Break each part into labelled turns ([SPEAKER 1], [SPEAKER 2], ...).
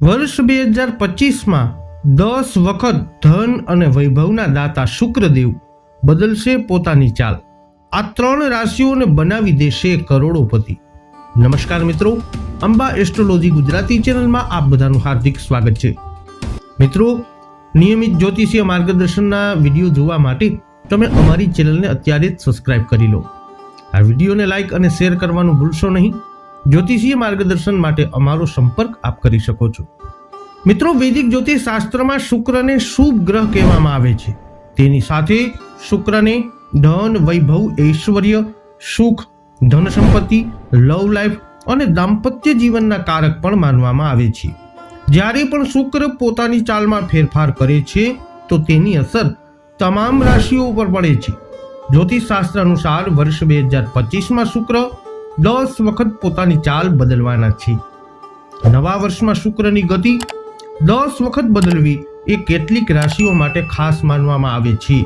[SPEAKER 1] વર્ષ બે હજાર પચીસમાં દસ વખત ધન અને વૈભવના દાતા શુક્રદેવ બદલશે પોતાની ચાલ. આ ત્રણ રાશિઓને બનાવી દેશે કરોડોપતિ. નમસ્કાર મિત્રો, અંબા એસ્ટ્રોલોજી ગુજરાતી ચેનલમાં આપ બધાનું હાર્દિક સ્વાગત છે. મિત્રો, નિયમિત જ્યોતિષીય માર્ગદર્શનના વીડિયો જોવા માટે તમે અમારી ચેનલને અત્યારે જ સબસ્ક્રાઇબ કરી લો. આ વિડીયોને લાઇક અને શેર કરવાનું ભૂલશો નહીં. જ્યોતિષીય માર્ગદર્શન માટે અમારો સંપર્ક આપ કરી શકો છો. મિત્રો, વૈદિક જ્યોતિષ શાસ્ત્રમાં શુક્રને શુભ ગ્રહ કહેવામાં આવે છે. તેની સાથે શુક્રને ધન, વૈભવ, ઐશ્વર્ય, સુખ ધન સંપત્તિ લવ લાઈફ અને દાંપત્ય જીવનના કારક પણ માનવામાં આવે છે. જ્યારે પણ શુક્ર પોતાની ચાલમાં ફેરફાર કરે છે, તો તેની અસર તમામ રાશિઓ ઉપર પડે છે. જ્યોતિષ શાસ્ત્ર અનુસાર વર્ષ બે હજાર પચીસમાં શુક્ર દસ વખત પોતાની ચાલ બદલવાના છે. નવા વર્ષમાં શુક્રની ગતિ દસ વખત બદલવી એ કેટલીક રાશિઓ માટે ખાસ માનવામાં આવે છે.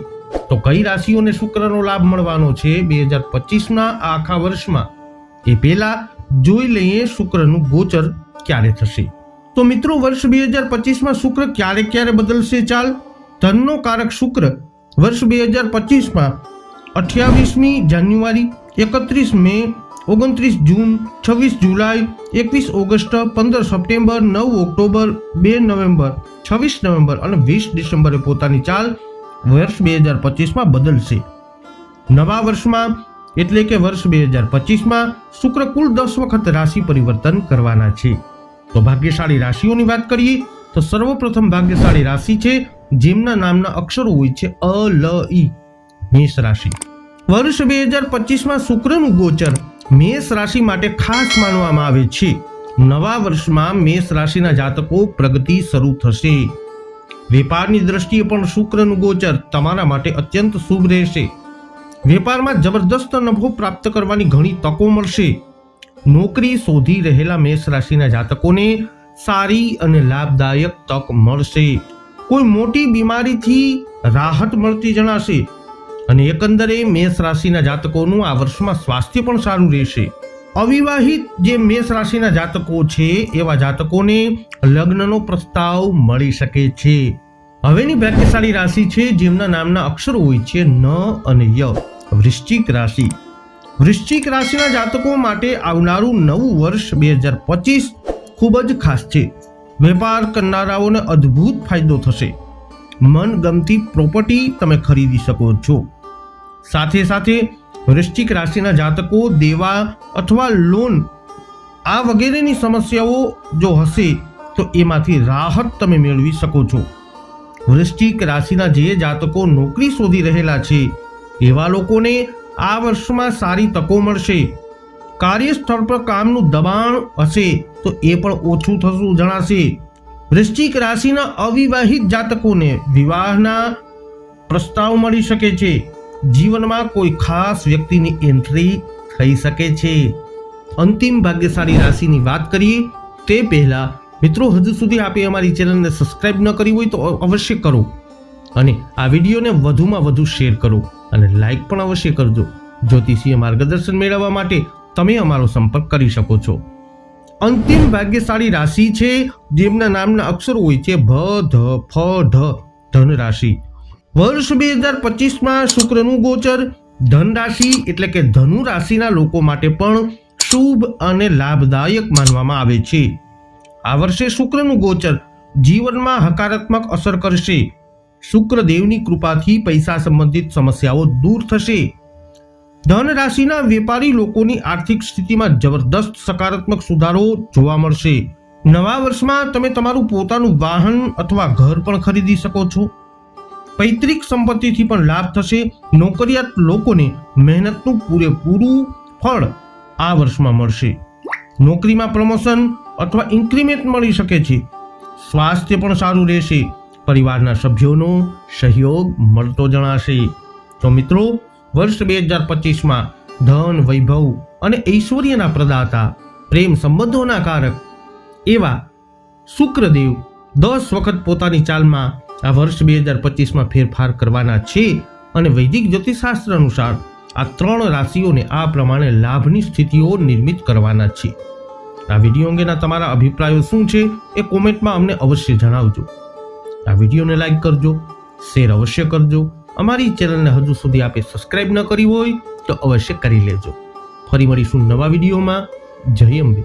[SPEAKER 1] તો કઈ રાશિઓને શુક્રનો લાભ મળવાનો છે બે હજાર પચીસના આખા વર્ષમાં? એ પહેલા જોઈ લઈએ શુક્રનું ગોચર ક્યારે થશે. તો મિત્રો, વર્ષ બે હજાર પચીસમાં શુક્ર ક્યારે ક્યારે બદલશે ચાલ? ધનનો કારક શુક્ર વર્ષ બે હજાર પચીસમાં અઠ્યાવીસમી જાન્યુઆરી, એકત્રીસ મે ઓગણત્રીસ જૂન, છવ્વીસ જુલાઈ, એકવીસ ઓગસ્ટ, પંદર સપ્ટેમ્બર, નવ ઓક્ટોબર, બે નવેમ્બર, છવ્વીસ નવેમ્બર અને વીસ ડિસેમ્બરે પોતાની ચાલ વર્ષ બે હજાર પચીસમાં બદલશે. નવા વર્ષમાં એટલે કે વર્ષ બે હજાર પચીસમાં શુક્ર કુલ દસ વખત રાશિ પરિવર્તન કરવાના છે. તો ભાગ્યશાળી રાશિઓની વાત કરીએ, તો સર્વપ્રથમ ભાગ્યશાળી રાશિ છે, જેમના નામના અક્ષરો હોય છે અ, લ, ઈ, મેષ રાશિ. વર્ષ બે હજાર પચીસમાં શુક્રનું ગોચર મેષ રાશિ માટે ખાસ માનવામાં આવે છે. નવા વર્ષમાં મેષ રાશિના જાતકો પ્રગતિ શરૂ થશે. વેપારની દ્રષ્ટિએ પણ શુક્રનું ગોચર તમારા માટે અત્યંત શુભ રહેશે. વેપારમાં જબરદસ્ત નફો પ્રાપ્ત કરવાની ઘણી તકો મળશે. નોકરી શોધી રહેલા મેષ રાશિના જાતકોને સારી અને લાભદાયક તક મળશે. કોઈ મોટી બીમારીથી રાહત મળતી જણાશે. અને એકંદરે મેષ રાશિના જાતકોનું આ વર્ષમાં સ્વાસ્થ્ય પણ સારું રહેશે. અવિવાહિત જે મેષ રાશિના જાતકો છે, એવા જાતકોને લગ્નનો પ્રસ્તાવ મળી શકે છે. હવેની ભાગ્યશાળી રાશિ છે, જેમના નામના અક્ષરો હોય છે, ન અને ય. વૃશ્ચિક રાશિ. વૃશ્ચિક રાશિના જાતકો માટે આવનારું નવું વર્ષ બે હજાર પચીસ ખૂબ જ ખાસ છે. વેપાર કરનારાઓને અદ્ભુત ફાયદો થશે. મનગમતી પ્રોપર્ટી તમે ખરીદી શકો છો. સાથે સાથે વૃશ્ચિક રાશિના જાતકો, દેવા અથવા લોન આ વગેરેની સમસ્યાઓ જો હશે તો એમાંથી રાહત તમે મેળવી શકો છો. વૃશ્ચિક રાશિના જે જાતકો નોકરી શોધી રહેલા છે, એવા લોકોને આ વર્ષમાં સારી તકો મળશે. કાર્યસ્થળ પર કામનું દબાણ હશે તો એ પણ ઓછું થતું જણાશે. વૃશ્ચિક રાશિના અવિવાહિત જાતકોને વિવાહના પ્રસ્તાવ મળી શકે છે. જીવનમાં કોઈ ખાસ વ્યક્તિની એન્ટ્રી થઈ શકે છે. અંતિમ ભાગ્યશાળી રાશિની વાત કરીએ, તે પહેલા મિત્રો હજુ સુધી આપે અમારી ચેનલને સબસ્ક્રાઇબ ન કરી હોય તો અવશ્ય કરો. અને આ વિડીયોને વધુમાં વધુ શેર કરો અને લાઇક પણ અવશ્ય કરજો. જ્યોતિષીય માર્ગદર્શન મેળવવા માટે તમે અમારો સંપર્ક કરી શકો છો. અંતિમ ભાગ્યશાળી રાશિ છે, જેમના નામના અક્ષરો હોય છે, ભ, ધ, ફ, ઢ ધન રાશિ વર્ષ બે હજાર પચીસમાં શુક્રનું ગોચર ધન રાશિ એટલે કે ધનુ રાશિના લોકો માટે પણ શુભ અને લાભદાયક માનવામાં આવે છે. આ વર્ષે શુક્રનું ગોચર જીવનમાં હકારાત્મક અસર કરશે. શુક્રદેવની કૃપાથી પૈસા સંબંધિત સમસ્યાઓ દૂર થશે. ધન રાશિના વેપારી લોકોની આર્થિક સ્થિતિમાં જબરદસ્ત સકારાત્મક સુધારો જોવા મળશે. નવા વર્ષમાં તમે તમારું પોતાનું વાહન અથવા ઘર પણ ખરીદી શકો છો. પૈતૃક સંપત્તિથી પણ લાભ થશે. નોકરિયાત લોકોને મહેનતનું પૂરેપૂરું ફળ આ વર્ષમાં મળશે. નોકરીમાં પ્રમોશન અથવા ઇન્ક્રીમેન્ટ મળી શકે છે. સ્વાસ્થ્ય પણ સારું રહેશે. પરિવારના સભ્યોનો સહયોગ મળતો જણાશે. તો મિત્રો, વર્ષ બે હજાર પચીસમાં ધન, વૈભવ અને ઐશ્વર્યના પ્રદાતા, પ્રેમ સંબંધોના કારક એવા શુક્રદેવ દસ વખત પોતાની ચાલમાં આ વર્ષ બે હજાર પચીસમાં ફેરફાર કરવાના છે અને વૈદિક જ્યોતિષશાસ્ત્ર અનુસાર આ ત્રણ રાશિઓને આ પ્રમાણે લાભની સ્થિતિઓ નિર્મિત કરવાના છે. આ વીડિયો અંગેના તમારા અભિપ્રાયો શું છે એ કોમેન્ટમાં અમને અવશ્ય જણાવજો. આ વિડીયોને લાઈક કરજો, શેર અવશ્ય કરજો. અમારી ચેનલને હજુ સુધી આપે સબસ્ક્રાઇબ ન કરી હોય તો અવશ્ય કરી લેજો. ફરી મળીશું નવા વિડીયોમાં. જય અંબે.